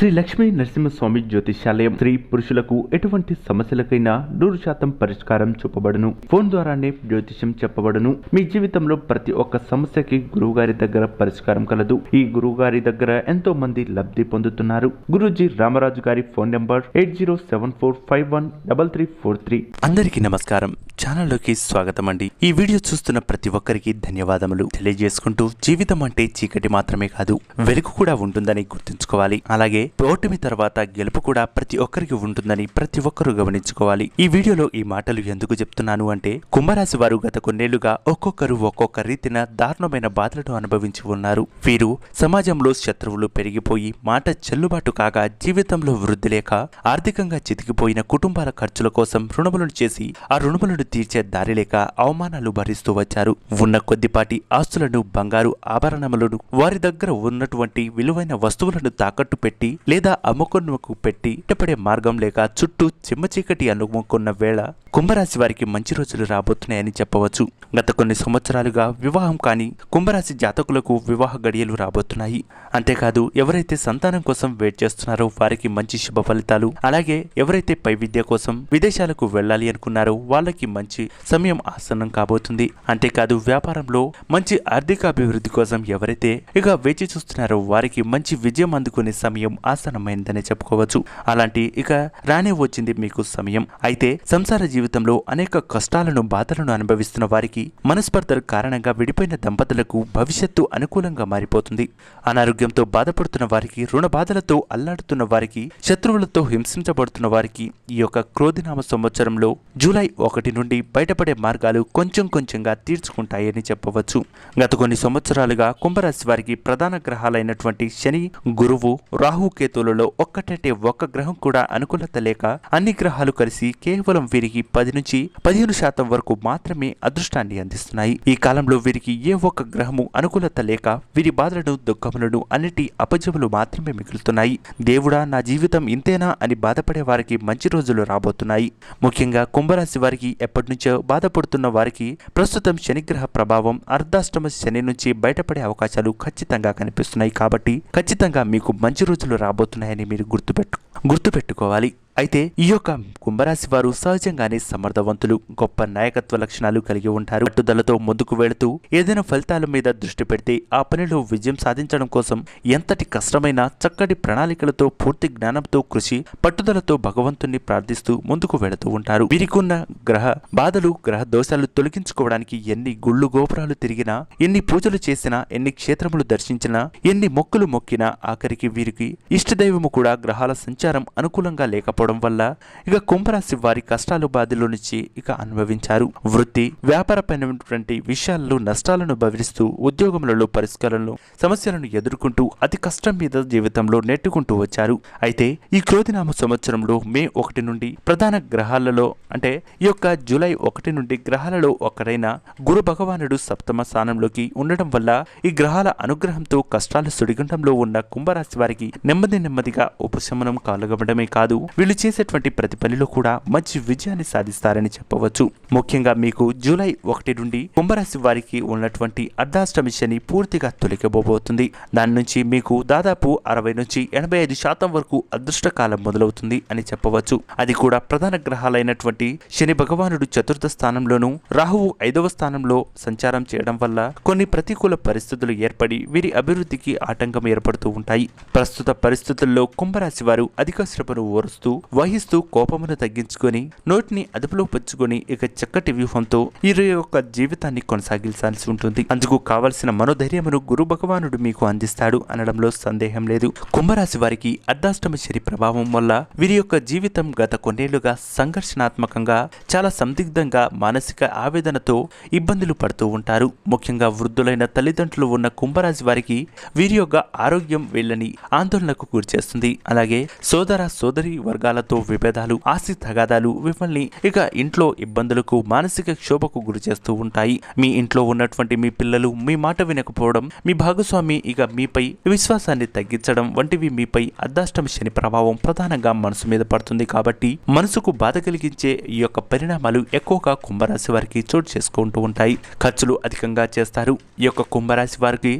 శ్రీ లక్ష్మీ నరసింహస్వామి జ్యోతిషాలయం స్త్రీ పురుషులకు ఎటువంటి సమస్యలకైనా నూరు శాతం పరిష్కారం చూపబడును. ఫోన్ ద్వారానే జ్యోతిష్యం చెప్పబడును. మీ జీవితంలో ప్రతి ఒక్క సమస్యకి గురువుగారి దగ్గర పరిష్కారం కలదు. ఈ గురువుగారి దగ్గర ఎంతో మంది లబ్ధి పొందుతున్నారు. గురుజీ రామరాజు గారి phone number eight zero seven four five one double three four three. అందరికీ నమస్కారం. ఛానల్లోకి స్వాగతం అండి ఈ వీడియో చూస్తున్న ప్రతి ఒక్కరికి ధన్యవాదములు. తెలియజేసుకుంటూ జీవితం అంటే చీకటి మాత్రమే కాదు వెలుగు కూడా ఉంటుందని గుర్తుంచుకోవాలి. అలాగే ఓటమి తర్వాత గెలుపు కూడా ప్రతి ఒక్కరికి ఉంటుందని ప్రతి ఒక్కరూ గమనించుకోవాలి. ఈ వీడియోలో ఈ మాటలు ఎందుకు చెప్తున్నాను అంటే కుంభరాశి వారు గత కొన్నేళ్ళుగా ఒక్కొక్కరు ఒక్కొక్క రీతిన దారుణమైన బాధలను అనుభవించి ఉన్నారు. వీరు సమాజంలో శత్రువులు పెరిగిపోయి మాట చెల్లుబాటు కాగా జీవితంలో వృద్ధి లేక ఆర్థికంగా చితికిపోయిన కుటుంబాల ఖర్చుల కోసం రుణములను చేసి ఆ రుణములను తీర్చే దారి లేక అవమానాలు భరిస్తూ వచ్చారు. ఉన్న కొద్దిపాటి ఆస్తులను బంగారు ఆభరణములను వారి దగ్గర ఉన్నటువంటి విలువైన వస్తువులను తాకట్టు పెట్టి లేదా అమ్ముకొనుకు పెట్టి ఇష్టపడే మార్గం లేక చుట్టూ చిమ్మచీకటి అనుముకున్న వేళ కుంభరాశి వారికి మంచి రోజులు రాబోతున్నాయని చెప్పవచ్చు. గత కొన్ని సంవత్సరాలుగా వివాహం కాని కుంభరాశి జాతకులకు వివాహ గడియలు రాబోతున్నాయి. అంతేకాదు ఎవరైతే సంతానం కోసం వెయిట్ చేస్తున్నారో వారికి మంచి శుభ ఫలితాలు అలాగే ఎవరైతే పై విద్య కోసం విదేశాలకు వెళ్ళాలి అనుకున్నారో వాళ్ళకి మంచి సమయం ఆసన్నం కాబోతుంది. అంతేకాదు వ్యాపారంలో మంచి ఆర్థిక అభివృద్ధి కోసం ఎవరైతే ఇక వేచి చూస్తున్నారో వారికి మంచి విజయం అందుకునే సమయం ఆసన్నమైందని చెప్పుకోవచ్చు. అలాంటి ఇక రానే వచ్చింది మీకు సమయం. అయితే సంసార జీవితంలో అనేక కష్టాలను బాధలను అనుభవిస్తున్న వారికి మనస్పర్ధల కారణంగా విడిపోయిన దంపతులకు భవిష్యత్తు అనుకూలంగా మారిపోతుంది. అనారోగ్యంతో బాధపడుతున్న వారికి రుణ బాధలతో అల్లాడుతున్న వారికి శత్రువులతో హింసించబడుతున్న వారికి ఈ యొక్క క్రోధినామ సంవత్సరంలో జూలై ఒకటి నుండి బయటపడే మార్గాలు కొంచెం కొంచెంగా తీర్చుకుంటాయని చెప్పవచ్చు. గత కొన్ని సంవత్సరాలుగా కుంభరాశి వారికి ప్రధాన గ్రహాలైనటువంటి శని గురువు రాహు కేతువులలో ఒక్కటంటే ఒక్క గ్రహం కూడా అనుకూలత లేక అన్ని గ్రహాలు కలిసి కేవలం వీరికి పది నుంచి పదిహేను శాతం వరకు మాత్రమే అదృష్టాన్ని అందిస్తున్నాయి. ఈ కాలంలో వీరికి ఏ ఒక్క గ్రహము అనుకూలత లేక వీరి బాధలను దుఃఖములను అన్నిటి అపజములు మాత్రమే మిగులుతున్నాయి. దేవుడా నా జీవితం ఇంతేనా అని బాధపడే వారికి మంచి రోజులు రాబోతున్నాయి. ముఖ్యంగా కుంభరాశి వారికి ఎప్పటి నుంచో బాధపడుతున్న వారికి ప్రస్తుతం శనిగ్రహ ప్రభావం అర్ధాష్టమ శని నుంచి బయటపడే అవకాశాలు ఖచ్చితంగా కనిపిస్తున్నాయి. కాబట్టి ఖచ్చితంగా మీకు మంచి రోజులు రాబోతున్నాయని మీరు గుర్తుపెట్టు గుర్తుపెట్టుకోవాలి. అయితే ఈ యొక్క కుంభరాశి వారు సహజంగానే సమర్థవంతులు గొప్ప నాయకత్వ లక్షణాలు కలిగి ఉంటారు. పట్టుదలతో ముందుకు వెళుతూ ఏదైనా ఫలితాల మీద దృష్టి పెడితే ఆ పనిలో విజయం సాధించడం కోసం ఎంతటి కష్టమైన చక్కటి ప్రణాళికలతో పూర్తి జ్ఞానంతో కృషి పట్టుదలతో భగవంతుణ్ణి ప్రార్థిస్తూ ముందుకు వెళుతూ ఉంటారు. వీరికున్న గ్రహ బాధలు గ్రహ దోషాలు తొలగించుకోవడానికి ఎన్ని గుళ్ళు గోపురాలు తిరిగినా ఎన్ని పూజలు చేసినా ఎన్ని క్షేత్రములు దర్శించినా ఎన్ని మొక్కులు మొక్కినా ఆఖరికి వీరికి ఇష్టదైవము కూడా గ్రహాల సంచారం అనుకూలంగా లేకపోవడం వల్ల ఇక కుంభరాశి వారి కష్టాలు బాధల నుంచి ఇక అనుభవించారు. వృత్తి వ్యాపారపైనటువంటి విషయాల్లో నష్టాలను భవిస్తూ ఉద్యోగములలో పరిష్కారాలను సమస్యలను ఎదుర్కొంటూ అతి కష్టం మీద జీవితంలో నెట్టుకుంటూ వచ్చారు. అయితే ఈ క్రోధినామ సంవత్సరంలో మే ఒకటి నుండి ప్రధాన గ్రహాలలో అంటే ఈ యొక్క జూలై ఒకటి నుండి గ్రహాలలో ఒకరైన గురు భగవానుడు సప్తమ స్థానంలోకి ఉండడం వల్ల ఈ గ్రహాల అనుగ్రహంతో కష్టాలు సుడిగుండంలో ఉన్న కుంభరాశి వారికి నెమ్మది నెమ్మదిగా ఉపశమనం కలగడమే కాదు. వీళ్ళు చేసేటువంటి ప్రతి పనిలో కూడా మంచి విజయాన్ని సాధిస్తారని చెప్పవచ్చు. ముఖ్యంగా మీకు జూలై ఒకటి నుండి కుంభరాశి వారికి ఉన్నటువంటి అర్ధాష్టమి శని పూర్తిగా తొలగిపోబోతుంది. దాని నుంచి మీకు దాదాపు అరవై నుంచి ఎనభై ఐదు శాతం వరకు అదృష్ట కాలం మొదలవుతుంది అని చెప్పవచ్చు. అది కూడా ప్రధాన గ్రహాలైనటువంటి శని భగవానుడు చతుర్థ స్థానంలోను రాహువు ఐదవ స్థానంలో సంచారం చేయడం వల్ల కొన్ని ప్రతికూల పరిస్థితులు ఏర్పడి వీరి అభివృద్ధికి ఆటంకం ఏర్పడుతూ ఉంటాయి. ప్రస్తుత పరిస్థితుల్లో కుంభరాశి వారు అధిక శ్రమను ఓరుస్తూ వహిస్తూ కోపమును తగ్గించుకొని నోటిని అదుపులో పెంచుకొని ఇక చక్కటి వ్యూహంతో ఈ యొక్క జీవితాన్ని కొనసాగించాల్సి ఉంటుంది. అందుకు కావలసిన మనోధైర్యమును గురు భగవానుడు మీకు అందిస్తాడు అనడంలో సందేహం లేదు. కుంభరాశి వారికి అర్ధాష్టమ శని ప్రభావం వల్ల వీరి యొక్క జీవితం గత కొన్నేళ్ళుగా సంఘర్షణాత్మకంగా చాలా సందిగ్ధంగా మానసిక ఆవేదనతో ఇబ్బందులు పడుతూ ఉంటారు. ముఖ్యంగా వృద్ధులైన తల్లిదండ్రులు ఉన్న కుంభరాశి వారికి వీరి యొక్క ఆరోగ్యం వీళ్ళని ఆందోళనకు గురిచేస్తుంది అలాగే సోదర సోదరి వర్గాల బంధువర్గాలతో విభేదాలు ఆస్తి తగాదాలు మిమ్మల్ని ఇక ఇంట్లో ఇబ్బందులకు మానసిక క్షోభకు గురి చేస్తూ ఉంటాయి. మీ ఇంట్లో ఉన్నటువంటి మీ పిల్లలు మీ మాట వినకపోవడం మీ భాగస్వామి ఇక మీపై విశ్వాసాన్ని తగ్గించడం వంటివి మీపై అర్ధాష్టమి శని ప్రభావం ప్రధానంగా మనసు మీద పడుతుంది కాబట్టి మనసుకు బాధ కలిగించే ఈ యొక్క పరిణామాలు ఎక్కువగా కుంభరాశి వారికి చోటు చేసుకుంటూ ఉంటాయి. ఖర్చులు అధికంగా చేస్తారు. ఈ యొక్క కుంభరాశి వారికి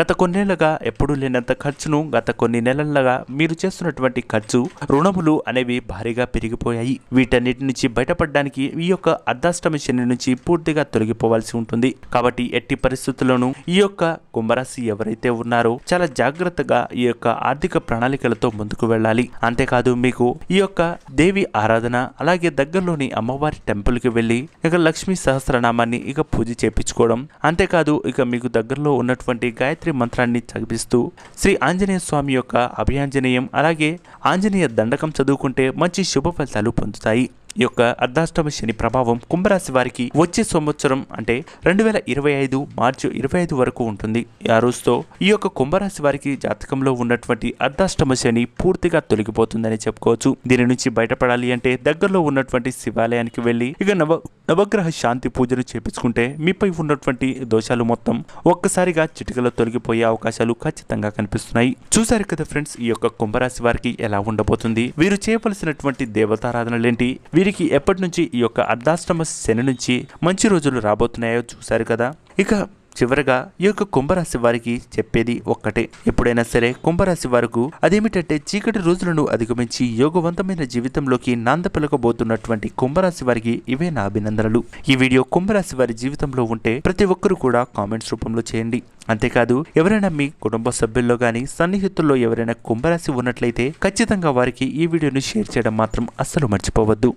గత కొన్నేళ్ళుగా ఎప్పుడూ లేనంత ఖర్చును గత కొన్ని నెలలుగా మీరు చేస్తున్నటువంటి ఖర్చు రుణములు అనేవి భారీగా పెరిగిపోయాయి. వీటన్నిటి నుంచి బయటపడడానికి ఈ యొక్క అర్ధాష్టమి శని నుంచి పూర్తిగా తొలగిపోవాల్సి ఉంటుంది. కాబట్టి ఎట్టి పరిస్థితుల్లోనూ ఈ యొక్క కుంభరాశి ఎవరైతే ఉన్నారో చాలా జాగ్రత్తగా ఈ యొక్క ఆర్థిక ప్రణాళికలతో ముందుకు వెళ్ళాలి. అంతేకాదు మీకు ఈ యొక్క దేవి ఆరాధన అలాగే దగ్గరలోని అమ్మవారి టెంపుల్కి వెళ్ళి ఇక లక్ష్మీ సహస్రనామాన్ని ఇక పూజ చేపించుకోవడం. అంతేకాదు ఇక మీకు దగ్గరలో ఉన్నటువంటి గాయత్రి మంత్రాన్ని చదివిస్తూ శ్రీ ఆంజనేయ స్వామి యొక్క అభయాంజనేయం అలాగే ఆంజనేయ దండకం చదువుకుంటే మంచి శుభ ఫలితాలు పొందుతాయి. యొక్క అర్ధాష్టమ శని ప్రభావం కుంభరాశి వారికి వచ్చే సంవత్సరం అంటే రెండు వేల ఇరవై ఐదు మార్చి ఇరవై ఐదు వరకు ఉంటుంది. ఆ రోజుతో ఈ యొక్క కుంభరాశి వారికి జాతకంలో ఉన్నటువంటి అర్ధాష్టమ శని పూర్తిగా తొలగిపోతుందని చెప్పుకోవచ్చు. దీని నుంచి బయటపడాలి అంటే దగ్గరలో ఉన్నటువంటి శివాలయానికి వెళ్ళి ఇక నవ నవగ్రహ శాంతి పూజలు చేపించుకుంటే మీపై ఉన్నటువంటి దోషాలు మొత్తం ఒక్కసారిగా చిటికలో తొలగిపోయే అవకాశాలు ఖచ్చితంగా కనిపిస్తున్నాయి. చూసారు కదా ఫ్రెండ్స్ ఈ యొక్క కుంభరాశి వారికి ఎలా ఉండబోతుంది? వీరు చేయవలసినటువంటి దేవతారాధనలేంటి? వీరికి ఎప్పటి నుంచి ఈ యొక్క అర్ధాష్టమ శని నుంచి మంచి రోజులు రాబోతున్నాయో చూశారు కదా? ఇక చివరగా ఈ యొక్క కుంభరాశి వారికి చెప్పేది ఒక్కటే. ఎప్పుడైనా సరే కుంభరాశి వారికి అదేమిటంటే చీకటి రోజులను అధిగమించి యోగవంతమైన జీవితంలోకి నాంద పలకబోతున్నటువంటి కుంభరాశి వారికి ఇవే నా అభినందనలు. ఈ వీడియో కుంభరాశి వారి జీవితంలో ఉంటే ప్రతి ఒక్కరూ కూడా కామెంట్స్ రూపంలో చేయండి. అంతేకాదు ఎవరైనా మీ కుటుంబ సభ్యుల్లో కానీ సన్నిహితుల్లో ఎవరైనా కుంభరాశి ఉన్నట్లయితే ఖచ్చితంగా వారికి ఈ వీడియోను షేర్ చేయడం మాత్రం అస్సలు మర్చిపోవద్దు.